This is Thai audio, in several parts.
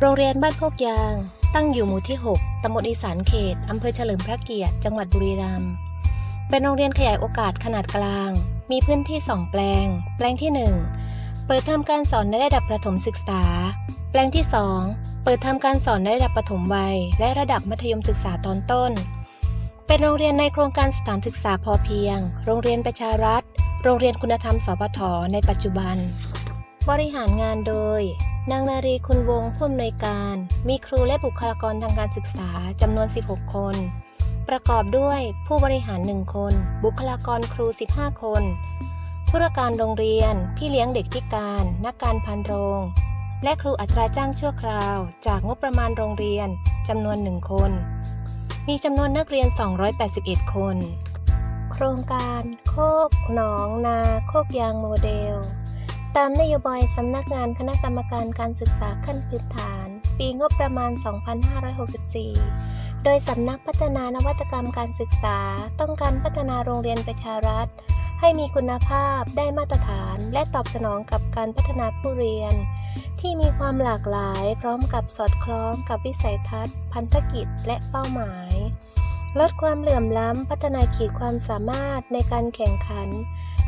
โรงเรียนบ้านโคกยาง ตั้งอยู่หมู่ที่ 6 ตำบลอีสานเขต อำเภอเฉลิมพระเกียรติ จังหวัดบุรีรัมย์ เป็นโรงเรียนขยายโอกาสขนาดกลาง มีพื้นที่ 2 แปลง แปลงที่ 1 เปิดทำการสอนในระดับประถมศึกษา แปลงที่ 2 เปิดทำการสอนในระดับประถมวัย และระดับมัธยมศึกษาตอนต้น เป็นโรงเรียนในโครงการสถานศึกษาพอเพียง โรงเรียนประชารัฐ โรงเรียนคุณธรรมสปทในปัจจุบัน บริหารงานโดย นางนารีคุณวงผู้อำนวยการ มีครูและบุคลากรทางการศึกษาจำนวน 16 คน ประกอบด้วยผู้บริหาร 1 คน บุคลากรครู 15 คนธุรการโรงเรียน พี่เลี้ยงเด็กพิการ นักการพันโรง และครูอัตราจ้างชั่วคราว จากงบประมาณโรงเรียนจำนวน1คน มีจำนวนนักเรียน 281 คน โครงการ โคกหนองนา โคกยางโมเดล ตามนโยบายสำนักงานคณะกรรมการการศึกษาขั้นพื้นฐาน ปีงบประมาณ 2564 โดยสำนักพัฒนานวัตกรรมการศึกษา ต้องการพัฒนาโรงเรียนประชารัฐ ให้มีคุณภาพได้มาตรฐาน และตอบสนองกับการพัฒนาผู้เรียน ที่มีความหลากหลายพร้อมกับสอดคล้องกับวิสัยทัศน์ พันธกิจ และเป้าหมายลดความเหลื่อมล้ำ พัฒนาขีดความสามารถในการแข่งขัน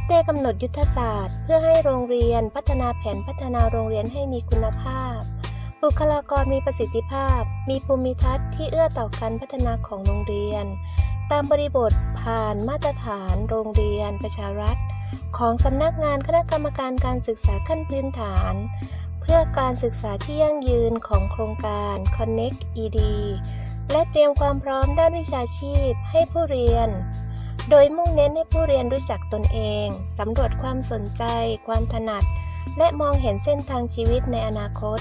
ได้กำหนดยุทธศาสตร์ เพื่อให้โรงเรียนพัฒนาแผนพัฒนาโรงเรียนให้มีคุณภาพ บุคลากรมีประสิทธิภาพ มีภูมิทัศน์ที่เอื้อต่อการพัฒนาของโรงเรียน ตามบริบทผ่านมาตรฐาน โรงเรียน ประชารัฐ ของสำนักงานคณะกรรมการการศึกษาขั้นพื้นฐาน เพื่อการศึกษาที่ยั่งยืนของโครงการ Connect ED และเตรียมความพร้อมด้านวิชาชีพให้ผู้เรียน โดยมุ่งเน้นให้ผู้เรียนรู้จักตนเอง สำรวจความสนใจ ความถนัด และมองเห็นเส้นทางชีวิตในอนาคต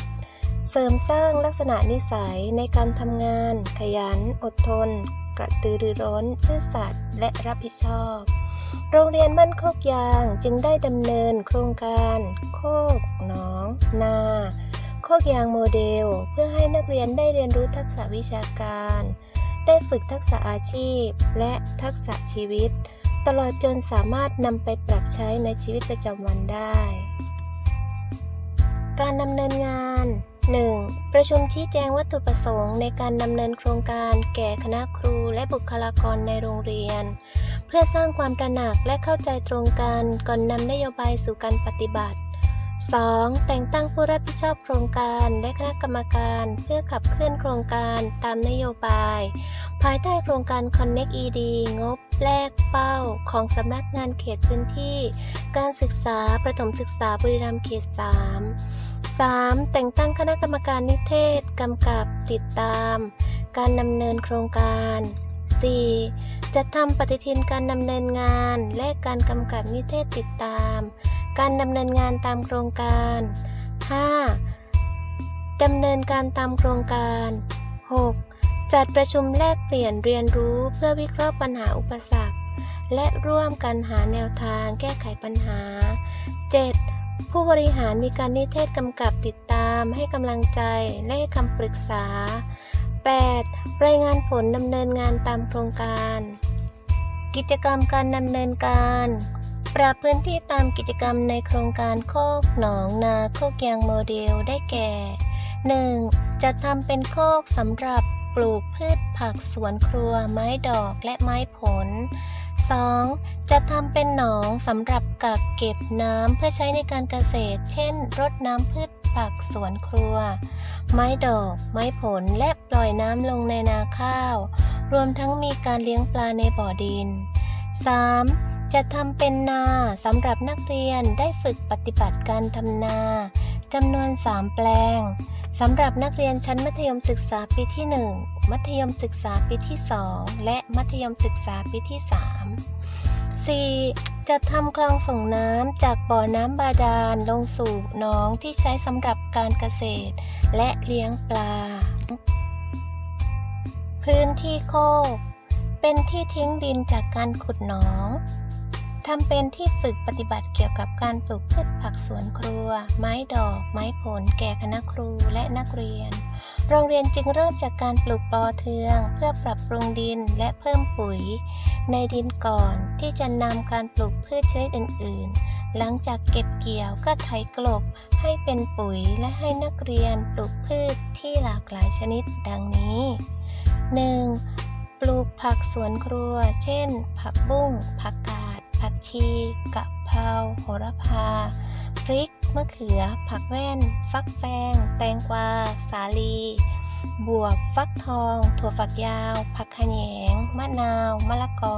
เสริมสร้างลักษณะนิสัยในการทำงาน ขยัน อดทน กระตือรือร้น ซื่อสัตย์ และรับผิดชอบ โรงเรียนบ้านโคกยางจึงได้ดำเนินโครงการ โคกหนอง นาโคกยางโมเดล เพื่อให้นักเรียนได้เรียนรู้ทักษะวิชาการ ได้ฝึกทักษะอาชีพ และทักษะชีวิต ตลอดจนสามารถนำไปปรับใช้ในชีวิตประจำวันได้ การดำเนินงาน 1. ประชุมชี้แจงวัตถุประสงค์ในการดำเนินโครงการแก่คณะครูและบุคลากรในโรงเรียน เพื่อสร้างความตระหนักและเข้าใจตรงกันก่อนนำนโยบายสู่การปฏิบัติ 2. แต่งตั้งผู้รับผิดชอบโครงการและคณะกรรมการ เพื่อขับเคลื่อนโครงการตามนโยบาย ภายใต้โครงการ Connect ED งบแลกเป้าของสำนักงานเขตพื้นที่ การศึกษาประถมศึกษาบุรีรัมย์เขต 3 3. แต่งตั้งคณะกรรมการนิเทศ กำกับติดตาม การดำเนินโครงการ 4. จัดทำปฏิทินการดำเนินงาน และการกำกับนิเทศติดตาม การดำเนินงานตามโครงการ 5. ดำเนินการตามโครงการ 6. จัดประชุมแลกเปลี่ยนเรียนรู้เพื่อวิเคราะห์ปัญหาอุปสรรค และร่วมกันหาแนวทางแก้ไขปัญหา 7. ผู้บริหารมีการนิเทศกำกับติดตามให้กำลังใจและให้คำปรึกษา 8. รายงานผลดำเนินงานตามโครงการ กิจกรรมการดำเนินการ ปรับพื้นที่ตามกิจกรรมในโครงการโคกหนองนาโคกยางโมเดลได้แก่ 1. จัดทำเป็นโคกสำหรับ ลูกพืชผักสวนครัว ไม้ดอกและไม้ผล 2. จัดทำเป็นหนองสำหรับกักเก็บน้ำเพื่อใช้ในการเกษตร เช่น รดน้ำพืชผักสวนครัว ไม้ดอก ไม้ผลและปล่อยน้ำลงในนาข้าว รวมทั้งมีการเลี้ยงปลาในบ่อดิน 3. จะทำเป็นนาสำหรับนักเรียนได้ฝึกปฏิบัติการทำนาจำนวน 3 แปลง สำหรับนักเรียนชั้นมัธยมศึกษาปีที่ 1 มัธยมศึกษาปีที่ 2 และมัธยมศึกษาปีที่ 3 4. จะทำคลองส่งน้ำจากบ่อน้ำบาดาลลงสู่หนองที่ใช้สำหรับการเกษตร และเลี้ยงปลา พื้นที่โคกเป็นที่ทิ้งดินจากการขุดหนอง ทำเป็นที่ฝึกปฏิบัติเกี่ยวกับการปลูกพืชผักสวนครัว ไม้ดอก ไม้ผล แก่คณะครูและนักเรียน โรงเรียนจึงเริ่มจากการปลูกปอเทือง เพื่อปรับปรุงดินและเพิ่มปุ๋ย ในดินก่อนที่จะนำการปลูกพืชชนิดอื่น ๆ หลังจากเก็บเกี่ยวก็ไถกลบให้เป็นปุ๋ยและให้นักเรียนปลูกพืชที่หลากหลายชนิดดังนี้ 1. ปลูกผักสวนครัว เช่น ผักบุ้งผักกาด ผักชีกะเพราโหระพา พริก มะเขือ ผักแว่น ฟักแฟง แตงกวา สาลี บวบ ฟักทอง ถั่วฝักยาว ผักขะแหยง มะนาว มะละกอ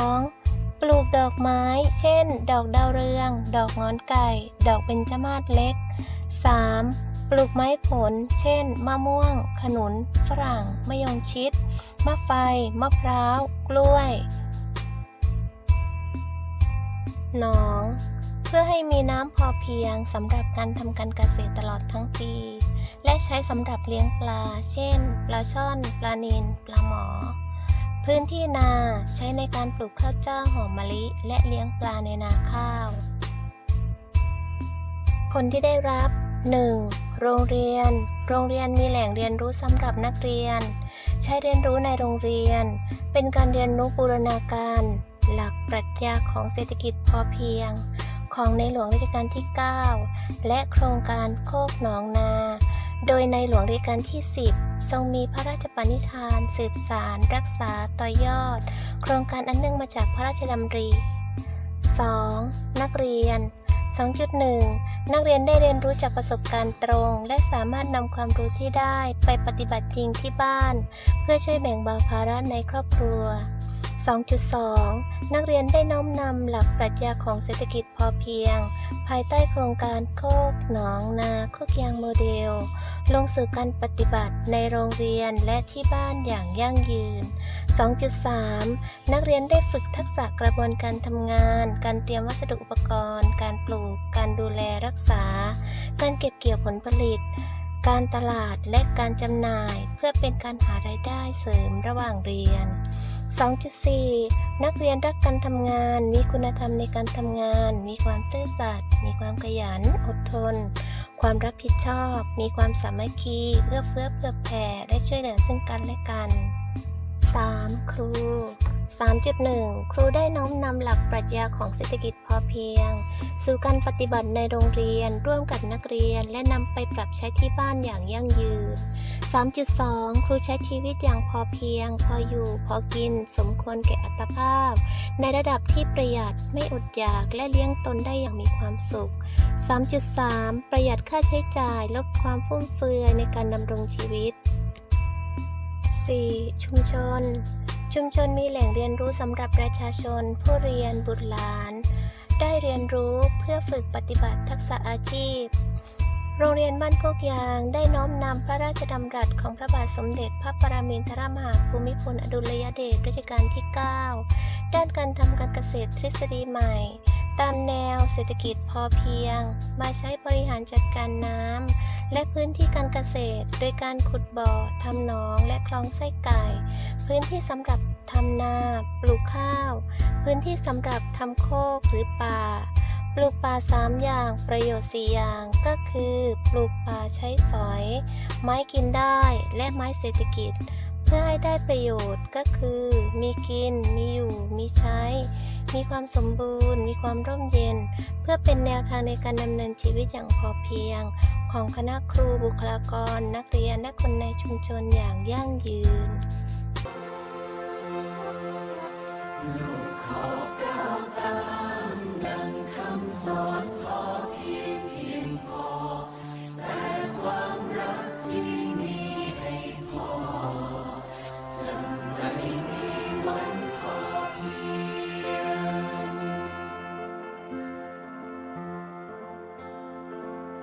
2. ปลูกดอกไม้ เช่น ดอกดาวเรือง ดอกงอนไก่ ดอกเบญจมาศเล็ก 3. ปลูกไม้ผล เช่น มะม่วง ขนุน ฝรั่ง มะยงชิด มะไฟ มะพร้าว กล้วย หนอง เพื่อให้มีน้ำพอเพียงสำหรับการทำการเกษตรตลอดทั้งปี และใช้สำหรับเลี้ยงปลา เช่น ปลาช่อน ปลานิลปลาหมอ พื้นที่นาใช้ในการปลูกข้าวเจ้าหอมมะลิ และเลี้ยงปลาในนาข้าว ผลที่ได้รับ 1. โรงเรียน โรงเรียนมีแหล่งเรียนรู้สำหรับนักเรียน ใช้เรียนรู้ในโรงเรียน เป็นการเรียนรู้บูรณาการ หลักปรัชญาของเศรษฐกิจพอเพียง ของในหลวงรัชกาลที่ 9 และโครงการโคกหนองนา โดยในหลวงรัชกาลที่ 10 ทรงมีพระราชปณิธาน สืบสารรักษาต่อยอด โครงการอันเนื่องมาจากพระราชดำริ 2. นักเรียน 2.1 นักเรียนได้เรียนรู้จากประสบการณ์ตรง และสามารถนำความรู้ที่ได้ไปปฏิบัติจริงที่บ้าน เพื่อช่วยแบ่งเบาภาระในครอบครัว 2.2 นักเรียนได้น้อมนำหลักปรัชญาของเศรษฐกิจพอเพียง ภายใต้โครงการโคกหนองนาโคกยางโมเดล ลงสู่การปฏิบัติในโรงเรียนและที่บ้านอย่างยั่งยืน 2.3 นักเรียนได้ฝึกทักษะกระบวนการทำงาน การเตรียมวัสดุอุปกรณ์ การปลูก การดูแลรักษา การเก็บเกี่ยวผลผลิตการตลาดและการจำหน่ายเพื่อเป็นการหารายได้เสริมระหว่างเรียน 2.4 นักเรียนรักการทำงาน มีคุณธรรมในการทำงาน มีความซื่อสัตย์ มีความขยัน อดทน ความรับผิดชอบ มีความสามัคคี เอื้อเฟื้อเผื่อแผ่ และช่วยเหลือซึ่งกันและกัน 3. ครู 3.1 ครูได้น้อมนำหลักปรัชญาของเศรษฐกิจพอเพียง สู่การปฏิบัติในโรงเรียนร่วมกับนักเรียน และนำไปปรับใช้ที่บ้านอย่างยั่งยืน 3.2 ครูใช้ชีวิตอย่างพอเพียง พออยู่ พอกิน สมควรแก่อัตภาพ ในระดับที่ประหยัดไม่อดอยากและเลี้ยงตนได้อย่างมีความสุข 3.3 ประหยัดค่าใช้จ่ายลดความฟุ่มเฟือยในการดำรงชีวิต 4. ชุมชน ชุมชนมีแหล่งเรียนรู้สำหรับประชาชน ผู้เรียนบุตรหลาน ได้เรียนรู้เพื่อฝึกปฏิบัติทักษะอาชีพ โรงเรียนบ้านโคกยางได้น้อมนำพระราชดำรัสของพระบาทสมเด็จพระปรมินทรมหาภูมิพลอดุลยเดชรัชกาลที่ 9 ด้านการทำการเกษตรทฤษฎีใหม่ ตามแนวเศรษฐกิจพอเพียง มาใช้บริหารจัดการน้ำและพื้นที่การเกษตร โดยการขุดบ่อทำหนองและคลองไส้ไก่ พื้นที่สำหรับทำนา ปลูกข้าว พื้นที่สำหรับทำโคกหรือป่า ปลูกป่าสามอย่างประโยชน์สี่อย่างก็คือ ปลูกป่าใช้สอย ไม้กินได้และไม้เศรษฐกิจ เพื่อให้ได้ประโยชน์ก็คือ มีกิน มีอยู่ มีใช้ มีความสมบูรณ์ มีความร่มเย็น เพื่อเป็นแนวทางในการดำเนินชีวิตอย่างพอเพียง ของคณะครูบุคลากร นักเรียนและคนในชุมชนอย่างยั่งยืน